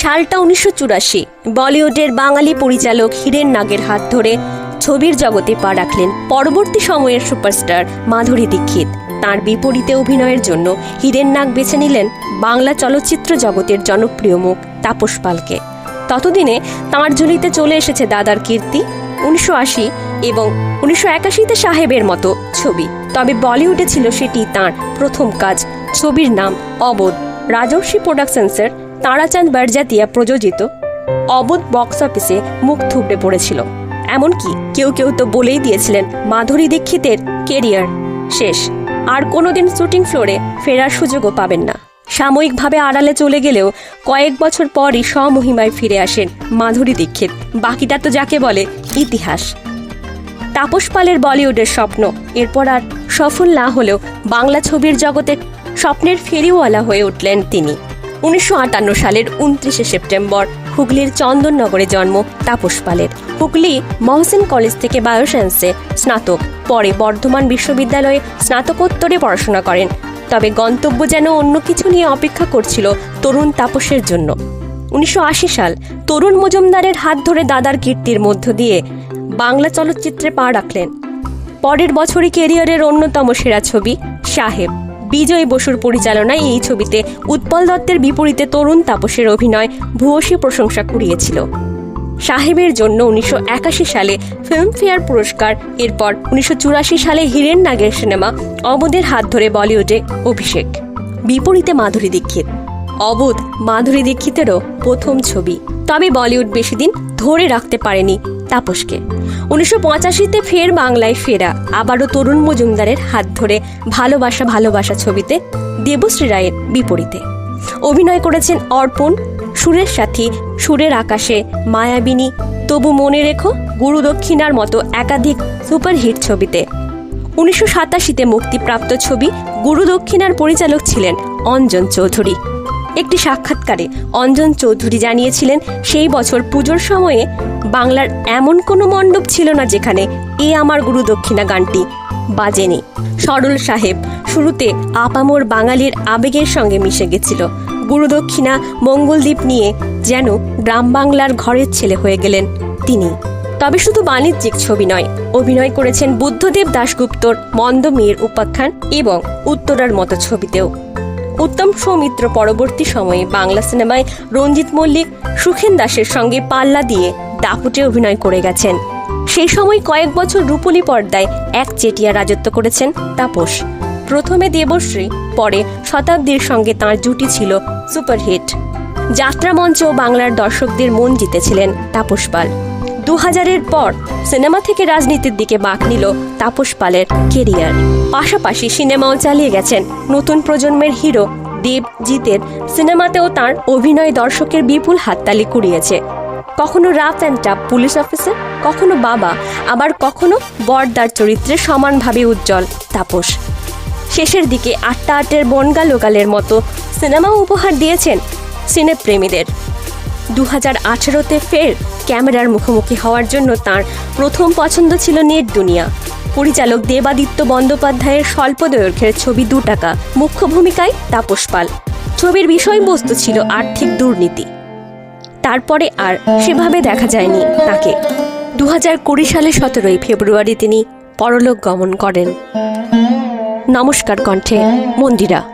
সালটা উনিশশো চুরাশি। বলিউডের বাঙালি পরিচালক হীরেন নাগের হাত ধরে ছবির জগতে পা রাখলেন পরবর্তী সময়ের সুপারস্টার মাধুরী দীক্ষিত। তার বিপরীতে অভিনয়ের জন্য হীরেন নাগ বেছে নিলেন বাংলা চলচ্চিত্র জগতের জনপ্রিয় মুখ তাপস পালকে। ততদিনে তাঁর ঝুলিতে চলে এসেছে দাদার কীর্তি, উনিশশো আশি এবং উনিশশো একাশিতে সাহেবের মতো ছবি। তবে বলিউডে ছিল সেটি তাঁর প্রথম কাজ, ছবির নাম অবোধ। রাজর্ষি প্রোডাকশনসের তারাচাঁদ বারজাতিয়া প্রযোজিত অবোধ বক্স অফিসে মুখ থুবড়ে পড়েছিল। এমনকি কেউ কেউ তো বলেই দিয়েছিলেন মাধুরী দীক্ষিতের কেরিয়ার শেষ। আর কোনোদিন শুটিং ফ্লোরে ফেরার সুযোগও পাবেন না। সাময়িকভাবে আড়ালে চলে গেলেও কয়েক বছর পরই স্বমহিমায় ফিরে আসেন মাধুরী দীক্ষিত। বাকিটা তো যাকে বলে ইতিহাস। তাপস পালের বলিউডের স্বপ্ন। এরপর আর সফল না হলেও বাংলা ছবির জগতে স্বপ্নের ফেরিওয়ালা হয়ে উঠলেন তিনি। উনিশশো আটান্ন সালের উনত্রিশে সেপ্টেম্বর হুগলির চন্দননগরে জন্ম তাপস পালের। হুগলি মহসিন কলেজ থেকে বায়োসায়েন্সে স্নাতক, পরে বর্ধমান বিশ্ববিদ্যালয়ে স্নাতকোত্তরে পড়াশোনা করেন। তবে গন্তব্য যেন অন্য কিছু নিয়ে অপেক্ষা করছিল তরুণ তাপসের জন্য। উনিশশো আশি সাল তরুণ মজুমদারের হাত ধরে দাদার কীর্তির মধ্য দিয়ে বাংলা চলচ্চিত্রে পা রাখলেন। পরের বছরই কেরিয়ারের অন্যতম সেরা ছবি, সাহেব। বিজয় বসুর পরিচালনায় এই ছবিতে উৎপল দত্তের বিপরীতে তরুণ তাপসের অভিনয় ভূয়সী প্রশংসা কুড়িয়েছিল। সাহেবের জন্য উনিশশো একাশি সালে ফিল্মফেয়ার পুরস্কার, এরপর উনিশশো চুরাশি সালে হীরেন নাগের সিনেমা অবদের হাত ধরে বলিউডে অভিষেক। বিপরীতে মাধুরী দীক্ষিত। অবোধ মাধুরী দীক্ষিতেরও প্রথম ছবি। তবে বলিউড বেশি দিন ধরে রাখতে পারেনি তাপসকে। উনিশশো পঁচাশিতে ফের বাংলায় ফেরা। আবারও তরুণ মজুমদারের হাত ধরে ভালোবাসা ভালোবাসা ছবিতে দেবশ্রী রায়ের বিপরীতে। অভিনয় করেছেন অর্পণ, সুরের সাথী, সুরের আকাশে মায়াবিনী। তবু মনে রেখো, গুরু দক্ষিণার মতো একাধিক সুপারহিট ছবিতে। উনিশশো সাতাশিতে মুক্তিপ্রাপ্ত ছবি গুরু দক্ষিণার পরিচালক ছিলেন অঞ্জন চৌধুরী। একটি সাক্ষাৎকারে অঞ্জন চৌধুরী জানিয়েছিলেন, সেই বছর পুজোর সময়ে বাংলার এমন কোনো মণ্ডপ ছিল না যেখানে এ আমার গুরু দক্ষিণা গানটি বাজেনি। সরল সাহেব শুরুতে আপামোর বাঙালির আবেগের সঙ্গে মিশে গেছিল। গুরুদক্ষিণা মঙ্গলদ্বীপ নিয়ে যেন গ্রাম বাংলার ঘরের ছেলে হয়ে গেলেন তিনি। তবে শুধু বাণিজ্যিক ছবি নয়, অভিনয় করেছেন বুদ্ধদেব দাশগুপ্তর মন্দ মেয়ের উপাখ্যান এবং উত্তরার মতো ছবিতেও। উত্তম সৌমিত্র পরবর্তী সময়ে বাংলা সিনেমায় রঞ্জিত মল্লিক, সুখেন দাসের সঙ্গে পাল্লা দিয়ে দাপুটে অভিনয় করে গেছেন। সেই সময় কয়েক বছর রূপলী পর্দায় এক চেটিয়া রাজত্ব করেছেন তাপস। প্রথমে দেবশ্রী, পরে শতাব্দীর সঙ্গে তার জুটি ছিল সুপারহিট। যাত্রা মঞ্চেও বাংলার দর্শকদের মন জিতেছিলেন তাপস পাল। দু হাজারের পর সিনেমা থেকে রাজনীতির দিকে বাঁক নিল তাপস পালের কেরিয়ার। পাশাপাশি সিনেমাও চালিয়ে গেছেন নতুন প্রজন্মের হিরো দেবজিতের সিনেমাতেও তার অভিনয় দর্শকের বিপুল হাততালি কুড়িয়েছে। কখনো rough and tough police officer কখনো বাবা, আবার কখনো বর্দার চরিত্রে সমানভাবে উজ্জ্বল তাপস। শেষের দিকে আটটা আটের বনগা লোকালের মতো সিনেমাও উপহার দিয়েছেন সিনেপ্রেমীদের। দু হাজার আঠেরোতে ফের ক্যামেরার মুখোমুখি হওয়ার জন্য তার প্রথম পছন্দ ছিল নেট দুনিয়া। পরিচালক দেবাদিত্য বন্দ্যোপাধ্যায়ের স্বল্প দৈর্ঘ্যের ছবি দু টাকা, মুখ্য ভূমিকায় তাপস পাল। ছবির বিষয়বস্তু ছিল আর্থিক দুর্নীতি। তারপরে আর সেভাবে দেখা যায়নি তাকে। দু হাজার কুড়ি সালে সতেরোই ফেব্রুয়ারি তিনি পরলোক গমন করেন। নমস্কার কণ্ঠে, মন্দিরা।